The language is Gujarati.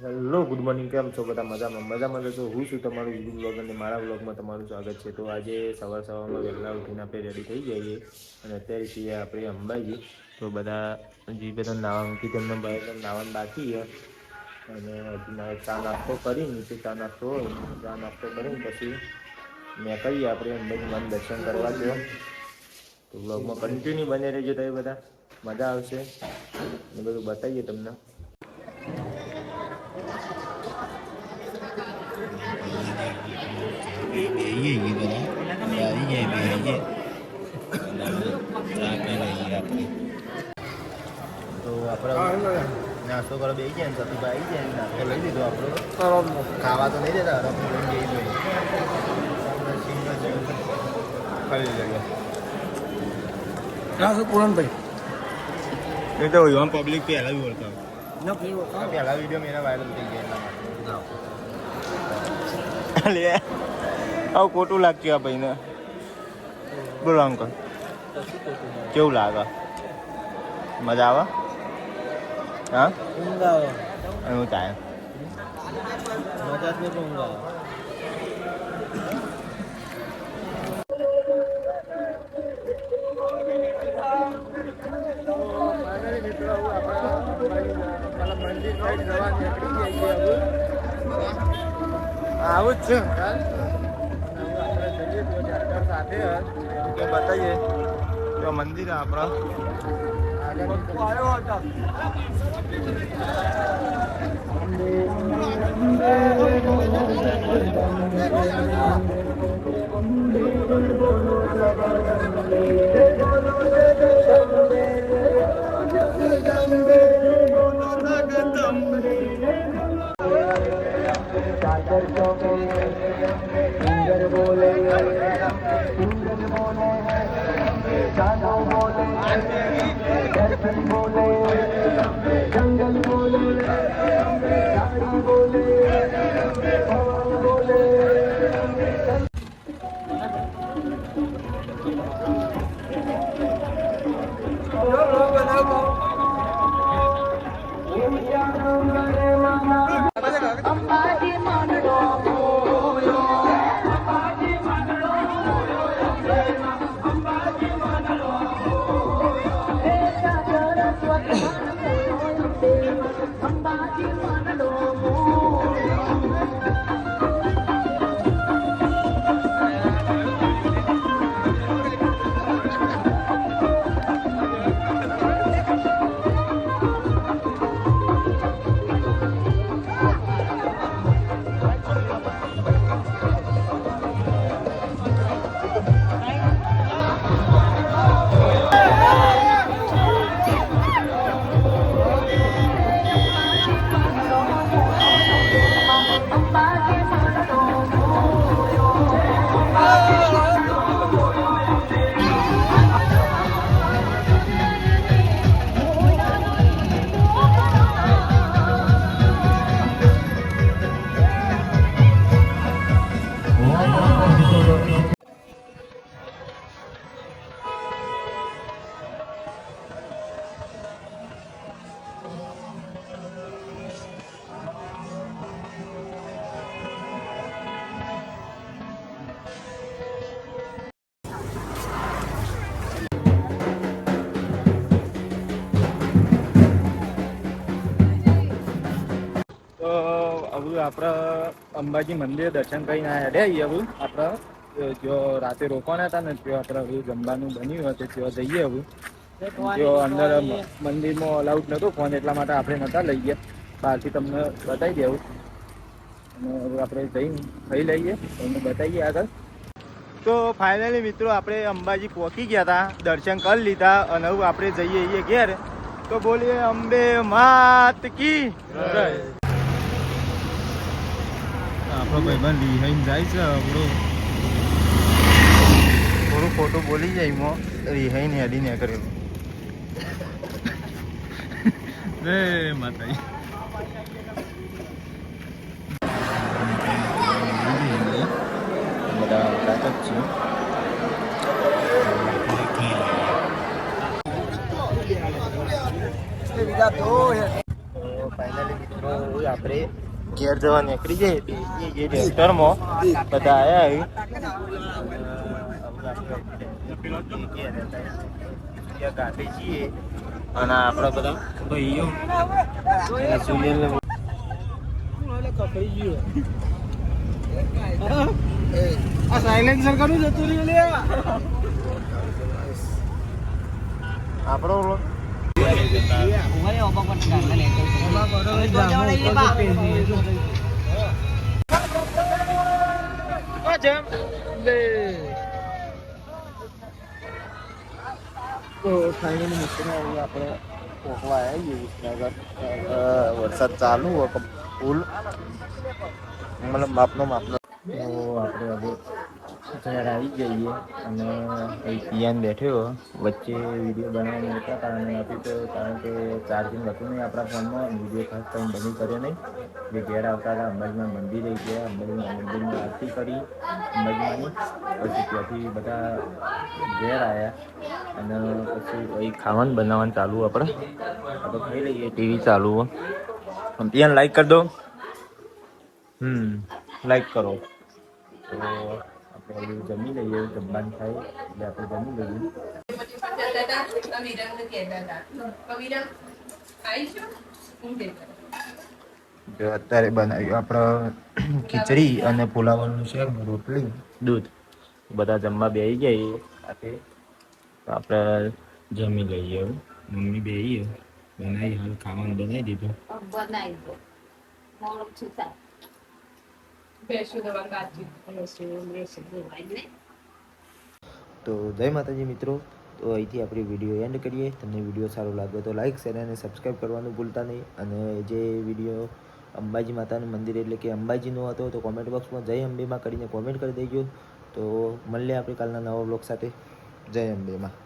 હેલો ગુડ મોર્નિંગ કેમ છો બધા મજામાં? મજામાં તો હું છું તમારું યુટ્યુબ બ્લોગ અને મારા બ્લોગમાં તમારું સ્વાગત છે. તો આજે સવાર સવારમાં વહેલા ઉઠીને આપણે રેડી થઈ જઈએ અને અત્યારે છીએ આપણે અંબાજી. તો બધા જે બધા નાવા મૂકી તેમને નાવાનું બાકી અને હજી મારે ચા નાસ્તો કરી નીચે ચા નાસ્તો ચા નાસ્તો કરીને પછી મેં કહીએ આપણે અંબાજી દર્શન કરવા દો તો બ્લોગમાં કન્ટિન્યુ બને રહેજો તમે બધા. મજા આવશે. એ બધું બતાવીએ તમને. તો આપણે નાસ્તો કરવા બેસી ગયા ને સતુભાઈ આવી ગયા નાસ્તો લઈ લીધો આપણો. ખાવા તો નહીં દેતા ખાઈ પૂરણભાઈ એ તો યુવાન પબ્લિક પહેલા બી ઓળખાવ. પહેલા વીડિયો મેરા વાયરલ થઈ ગયા એટલા લે. આવું ખોટું લાગતું આ ભાઈને. બોલો અંકલ. કેવું લાગે? મજા આવે? હા? હું થાય આવું જ છે તો બતાવીએ તો મંદિર છે આપણા તો હવે આપણે અંબાજી મંદિર દર્શન કરીને આવ્યા રહ્યા હવે આપણે જો રાતે રોકવાના હતા ને ત્યાં આપણે હવે જમવાનું બન્યું હતું ત્યાં જઈએ હવે જો અંદર મંદિરમાં અલાઉડ નહોતો ફોન એટલા માટે આપણે નહોતા લઈ ગયા બહારથી તમને બતાવી દેવું. અને હવે આપણે જઈને ખાઈ લઈએ તમને બતાવીએ આગળ. તો ફાઇનલી મિત્રો આપણે અંબાજી પહોંચી ગયા હતા દર્શન કરી લીધા અને હવે આપણે જઈએ છીએ ઘેર. તો બોલીએ અંબે માત કી. જય. આપણો ભાઈબંધ રિહાઈને જાય છે આપણો. થોડું ખોટું બોલી જાય એમાં રિહાઈને હેડી ને કરેલું રે માતાજી. બધા તાકાત છે. ફાઇનલી મિત્રો આપણે ઘેર જવા નીકળી જાય બે જે બધા આવ્યા ગાંધી છીએ અને આપણા બધા ભાઈઓ સુનિલ આ સાયલેન્સર કરું જતું રહ્યું લે આપણો તો. ફાઇનલી મિત્રો આપણે પહોંચવા આવ્યા છીએ વિસનગર. વરસાદ ચાલુ હોય ફૂલ. મતલબ માપનો માપનો. આપણે હવે ઘર આવી જઈએ અને પિયાન બેઠ્યો વચ્ચે વીડિયો બનાવવાનું હતા, કારણ નથી તો, કારણ કે ચાર્જિંગ હતું નહીં આપણા ફોનમાં વીડિયો ખાસ ટાઈમ બની કર્યો નહીં. જે ઘેર આવતા હતા, અંબાજીમાં મંદિરે ગયા, અંબાજીમાં મંદિરની આરતી કરી અંબાજીમાંની પછી ત્યાંથી બધા ઘેર આવ્યા અને પછી અહીં ખાવાનું બનાવવાનું ચાલુ આપણે. આપણે ખાઈ લઈએ ટીવી ચાલુ પિયાન લાઈક કરી દો. હમ લાઈક કરો. તો આપણે હવે જમી લઈએ જમવાનું થાય એટલે આપણે જમી લઈએ જો અત્યારે બનાવ્યું આપણે ખીચડી અને પુલાવનું છે રોટલી દૂધ. બધા જમવા બેસી ગયા સાથે. તો આપણે જમી લઈએ મમ્મી બેસી બનાવી હાલ ખાવાનું બનાવી દીધું. બનાવી દો મોડું છું થાય તો જય માતાજી મિત્રો. તો અહીંથી આપણી વીડિયો એન્ડ કરીએ. તમને વીડિયો સારો લાગ્યો તો લાઈક શેર અને સબસ્ક્રાઈબ કરવાનું ભૂલતા નહીં. અને જે વીડિયો અંબાજી માતાનું મંદિર એટલે કે અંબાજીનો હતો તો કોમેન્ટ બોક્સમાં જય અંબેમાં કરીને કોમેન્ટ કરી દેજો. તો મળીએ આપણે કાલના નવા બ્લોગ સાથે. જય અંબેમાં.